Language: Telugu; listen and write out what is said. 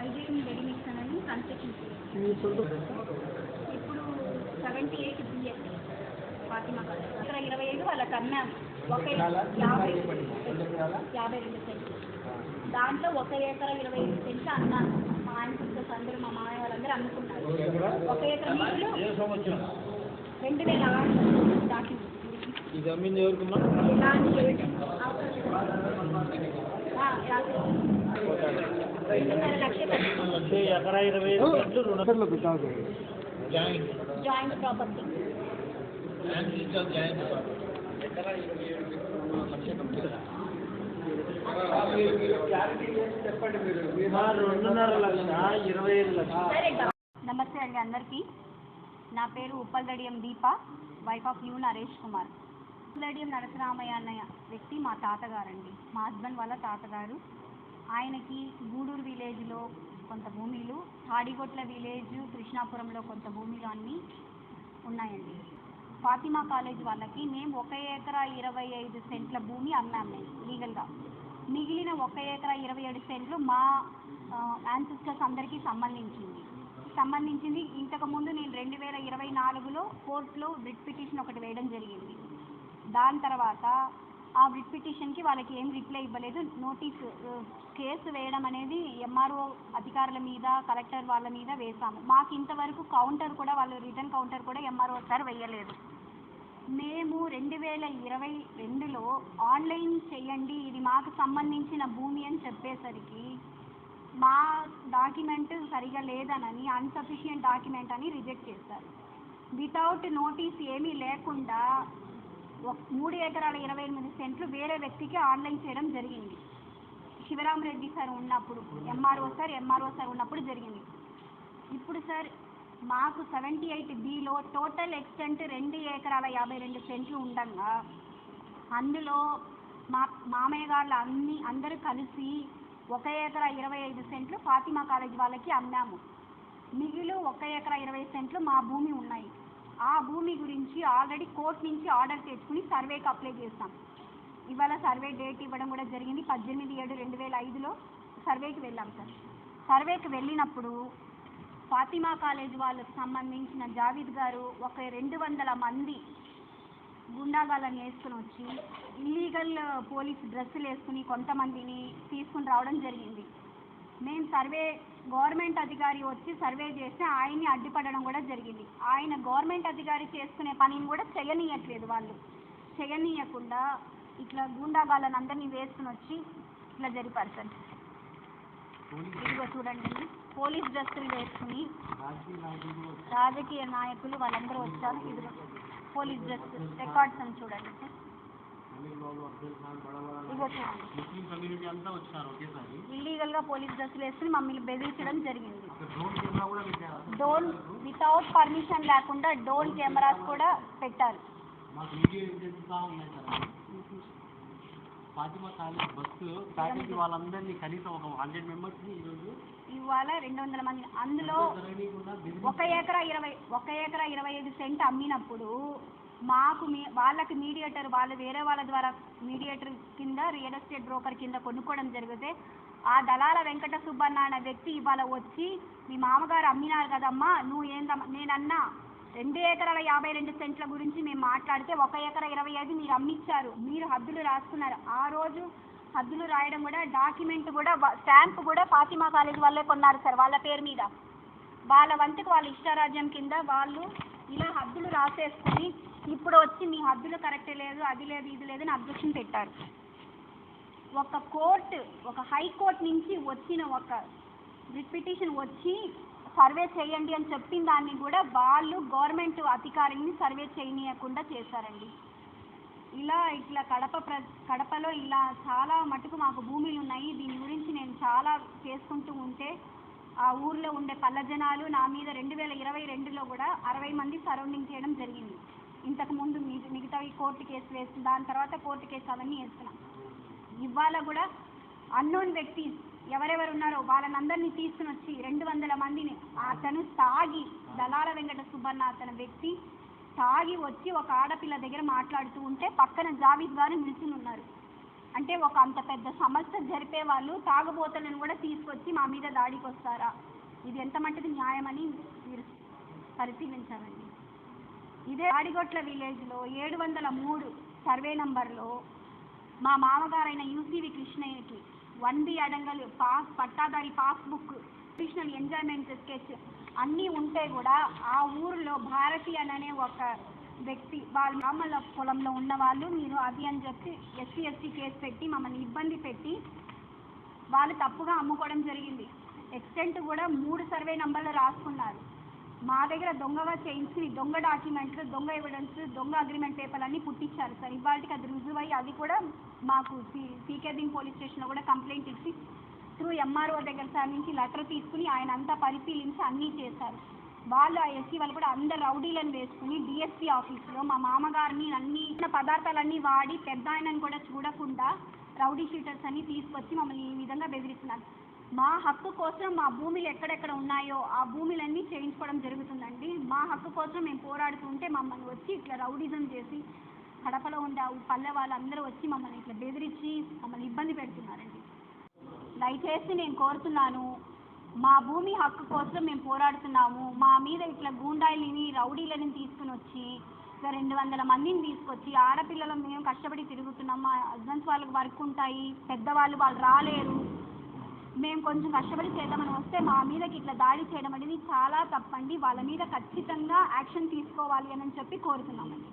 ఐజీఎం రెడీమిక్స్ అని కన్స్ట్రక్షన్ ఇప్పుడు seventy eight BS Fatima college ఇక్కడ ఇరవై ఐదు వాళ్ళకి ఒక యాభై యాభై రెండు సెంట్లు. దాంట్లో ఒక ఎకరా ఇరవై ఐదు సెంట్లు అన్నాను మా ఆయన సిస్టర్స్ అందరూ మా మామయ్య వాళ్ళందరూ అమ్ముకున్నారు ఒక ఎకరా? రెండు వేల ఆరు అమ్మింది ఎవరికమ్మా ఎకరా ఇరవై ఐదు సెంట్లు రుణాలు జాయింట్ జాయింట్ ప్రాపర్టీ నమస్తే అండి అందరికీ. నా పేరు ఉప్పల్దడియం దీప వైఫ్ ఆఫ్ న్యూ నరేష్ కుమార్. ఉప్పల్దడియం నరసరామయ్య అన్న వ్యక్తి మా తాతగారండి. మా హస్బెండ్ వాళ్ళ తాతగారు. ఆయనకి గూడూరు విలేజ్లో కొంత భూమిలు తాడిగొట్ల విలేజ్ కృష్ణాపురంలో కొంత భూమిలు అన్నీ ఉన్నాయండి. ఫాతిమా కాలేజ్ వాళ్ళకి మేము ఒక ఎకరా ఇరవై ఐదు సెంట్ల భూమి అమ్మాము మేము లీగల్గా. మిగిలిన ఒక ఎకరా ఇరవై ఏడు సెంట్లు మా యాన్సిస్టర్స్ అందరికీ సంబంధించింది. సంబంధించింది ఇంతకుముందు నేను రెండు వేల ఇరవై నాలుగులో కోర్టులో రిట్ పిటిషన్ ఒకటి వేయడం జరిగింది. దాని తర్వాత ఆ రిట్ పిటిషన్కి వాళ్ళకి ఏం రిప్లై ఇవ్వలేదు. నోటీస్ కేసు వేయడం అనేది ఎంఆర్ఓ అధికారుల మీద కలెక్టర్ వాళ్ళ మీద వేశాము. మాకు ఇంతవరకు కౌంటర్ కూడా వాళ్ళు రిటర్న్ కౌంటర్ కూడా ఎంఆర్ఓ సార్ వేయలేదు. మేము రెండు వేల ఇరవై రెండులో ఆన్లైన్ చేయండి ఇది మాకు సంబంధించిన భూమి అని చెప్పేసరికి మా డాక్యుమెంట్ సరిగా లేదనని అన్సఫిషియంట్ డాక్యుమెంట్ అని రిజెక్ట్ చేస్తారు వితౌట్ నోటీస్ ఏమీ లేకుండా మూడు ఎకరాల ఇరవై ఎనిమిది సెంట్లు వేరే వ్యక్తికి ఆన్లైన్ చేయడం జరిగింది. శివరామరెడ్డి సార్ ఉన్నప్పుడు ఎంఆర్ఓ సార్ ఎంఆర్ఓ సార్ ఉన్నప్పుడు జరిగింది. ఇప్పుడు సార్ మాకు seventy eight below total extent రెండు ఎకరాల యాభై రెండు సెంట్లు ఉండగా అందులో మా మామయ్య గారు అన్ని అందరూ కలిసి ఒక ఎకరా ఇరవై ఐదు సెంట్లు ఫాతిమా కాలేజ్ వాళ్ళకి అమ్మాము. మిగిలి ఒక ఎకరా ఇరవై సెంట్లు మా భూమి ఉన్నాయి. భూమి గురించి ఆల్రెడీ కోర్ట్ నుంచి ఆర్డర్ తెచ్చుకుని సర్వేకి అప్లై చేస్తాం. ఇవాళ సర్వే డేట్ ఇవ్వడం కూడా జరిగింది. పద్దెనిమిది ఏడు రెండు వేల ఐదులో సర్వేకి వెళ్ళాం సార్. సర్వేకి వెళ్ళినప్పుడు ఫాతిమా కాలేజ్ వాళ్ళకు సంబంధించిన జావీద్ గారు ఒక రెండు వందల మంది గుండాగాలను వేసుకుని వచ్చి ఇల్లీగల్ పోలీస్ డ్రెస్సులు వేసుకుని కొంతమందిని తీసుకుని రావడం జరిగింది. మేము సర్వే గవర్నమెంట్ అధికారి వచ్చి సర్వే చేస్తే ఆయన్ని అడ్డుపడడం కూడా జరిగింది. ఆయన గవర్నమెంట్ అధికారి చేసుకునే పనిని కూడా చేయనీయట్లేదు వాళ్ళు. చేయనీయకుండా ఇట్లా గుండాగాళ్ళని అందరినీ వేసుకుని వచ్చి ఇట్లా జరిపారు సార్. ఇదిగో చూడండి. పోలీస్ డ్రెస్సులు వేసుకుని రాజకీయ నాయకులు వాళ్ళందరూ వచ్చారు. ఇదిగో పోలీస్ డ్రెస్ రికార్డ్స్ అని చూడండి సార్. ముస్లిం కమ్యూనిటీ అంతా వచ్చినారు ఒకేసారి ఇల్లీగల్గా పోలీస్ డ్రెస్సులు వేసుకుని మమ్మల్ని బెదిరించడం జరిగింది. డోన్ వితౌట్ పర్మిషన్ లేకుండా డోన్ కెమెరాస్ కూడా పెట్టారు. మాకు వీడియో ఎవిడెన్స్ ఉన్నాయి sir Fatima college bus faculty వాళ్ళందరినీ కనీసం ఒక హండ్రెడ్ మెంబర్స్ని ఈరోజు ఇవాళ రెండు వందల మంది. అందులో ఒక ఎకరా ఇరవై ఒక ఎకరా ఇరవై ఐదు సెంట్ అమ్మినప్పుడు మాకు మీ వాళ్ళకి మీడియేటర్ వాళ్ళు వేరే వాళ్ళ ద్వారా మీడియేటర్ కింద రియల్ ఎస్టేట్ బ్రోకర్ కింద కొనుక్కోవడం జరిగితే ఆ దళాల వెంకట సుబ్బన్న అనే వ్యక్తి ఇవాళ వచ్చి మీ మామగారు అమ్మినారు కదమ్మా నువ్వు ఏందమ్మా నేనన్నా రెండు ఎకరాల యాభై రెండు సెంట్ల గురించి మేము మాట్లాడితే ఒక ఎకరా ఇరవై ఐదు మీరు అమ్మిచ్చారు మీరు హద్దులు రాసుకున్నారు. ఆ రోజు హద్దులు రాయడం కూడా డాక్యుమెంట్ కూడా స్టాంప్ కూడా ఫాతిమా కాలేజ్ వాళ్ళే కొన్నారు సార్ వాళ్ళ పేరు మీద. వాళ్ళ వంతుకు వాళ్ళ ఇష్టారాజ్యం కింద వాళ్ళు ఇలా హద్దులు రాసేసుకొని ఇప్పుడు వచ్చి మీ హద్దులు కరెక్ట్ లేదు అది లేదు ఇది లేదని అబ్జెక్షన్ పెట్టారు. ఒక కోర్టు ఒక హైకోర్టు నుంచి వచ్చిన ఒక రిపిటిషన్ వచ్చి సర్వే చేయండి అని చెప్పిన దాన్ని కూడా వాళ్ళు గవర్నమెంట్ అధికారిని సర్వే చేయనీయకుండా చేశారండి. ఇలా ఇట్లా కడప ప్ర కడపలో ఇలా చాలా మటుకు మాకు భూములు ఉన్నాయి. దీని గురించి నేను చాలా చేసుకుంటూ ఉంటే ఆ ఊర్లో ఉండే పల్ల జనాలు నా మీద రెండు వేల ఇరవై రెండులో కూడా అరవై మంది సరౌండింగ్ చేయడం జరిగింది. ఇంతకు ముందు మిగ- మిగతావి కోర్టు కేసు వేసి దాని తర్వాత కోర్టు కేసు అవన్నీ వేస్తున్నాం. ఇవాళ కూడా అన్నోన్ వ్యక్తి ఎవరెవరు ఉన్నారో వాళ్ళనందరినీ తీసుకుని వచ్చి రెండు వందల మందిని అతను తాగి దళాల వెంకట సుబ్బన్న అతని వ్యక్తి తాగి వచ్చి ఒక ఆడపిల్ల దగ్గర మాట్లాడుతూ ఉంటే పక్కన జావీద్ గారు నిల్చుని ఉన్నారు. అంటే ఒక అంత పెద్ద సమస్య జరిపే వాళ్ళు తాగుబోతులను కూడా తీసుకొచ్చి మా మీద దాడికి వస్తారా? ఇది ఎంత మట్టిది న్యాయమని మీరు పరిశీలించాలండి. ఇదే ఆడిగొట్ల విలేజ్లో ఏడు వందల మూడు సర్వే నంబర్లో మా మామగారైన యూసీవి కృష్ణయ్యకి వన్ బి అడంగలు పాస్ పట్టాదారి పాస్బుక్ ట్రెడిషనల్ ఎంజాయ్మెంట్ స్కెచ్ అన్నీ ఉంటే కూడా ఆ ఊరిలో భారతి అనే ఒక వ్యక్తి వాళ్ళ మామల పొలంలో ఉన్న వాళ్ళు మీరు అది అని చెప్పి ఎస్సీ ఎస్టీ కేసు పెట్టి మమ్మల్ని ఇబ్బంది పెట్టి వాళ్ళు తప్పుగా అమ్ముకోవడం జరిగింది. ఎక్స్టెంట్ కూడా మూడు సర్వే నంబర్లు రాసుకున్నారు. మా దగ్గర దొంగగా చేయించి దొంగ డాక్యుమెంట్లు దొంగ ఎవిడెన్స్ దొంగ అగ్రిమెంట్ పేపర్లు అన్నీ పుట్టించారు సార్. ఇవాళకి అది రుజువై అది కూడా మాకు సీకేబింగ్ పోలీస్ స్టేషన్లో కూడా కంప్లైంట్ ఇచ్చి త్రూ ఎంఆర్ఓ దగ్గర సార్ నుంచి లెటర్ తీసుకుని ఆయన అంతా పరిశీలించి అన్నీ చేశారు. వాళ్ళు ఆ ఎస్సీ వాళ్ళు కూడా అందరు రౌడీలను వేసుకుని డిఎస్పీ ఆఫీస్లో మా మామగారిని అన్ని పదార్థాలన్నీ వాడి పెద్ద ఆయనను కూడా చూడకుండా రౌడీ షీటర్స్ అన్ని తీసుకొచ్చి మమ్మల్ని ఈ విధంగా బెదిరిస్తున్నారు. మా హక్కు కోసం మా భూములు ఎక్కడెక్కడ ఉన్నాయో ఆ భూములన్నీ చేయించుకోవడం జరుగుతుందండి. మా హక్కు కోసం మేము పోరాడుతుంటే మమ్మల్ని వచ్చి ఇట్లా రౌడిజం చేసి కడపలో ఉండే పల్లె వాళ్ళందరూ వచ్చి మమ్మల్ని ఇట్లా బెదిరించి మమ్మల్ని ఇబ్బంది పెడుతున్నారండి. దయచేసి నేను కోరుతున్నాను మా భూమి హక్కు కోసం మేము పోరాడుతున్నాము. మా మీద ఇట్లా గూండాయిలని రౌడీలని తీసుకుని వచ్చి ఇట్లా రెండు వందల మందిని తీసుకొచ్చి ఆడపిల్లలు మేము కష్టపడి తిరుగుతున్నాం. మా హస్బెండ్స్ వాళ్ళకి వర్క్ ఉంటాయి పెద్దవాళ్ళు వాళ్ళు రాలేరు. మేము కొంచెం కష్టపడి చేద్దామని వస్తే మా మీదకి ఇట్లా దాడి చేయడం అనేది చాలా తప్పండి. వాళ్ళ మీద ఖచ్చితంగా యాక్షన్ తీసుకోవాలి అని చెప్పి కోరుతున్నామండి.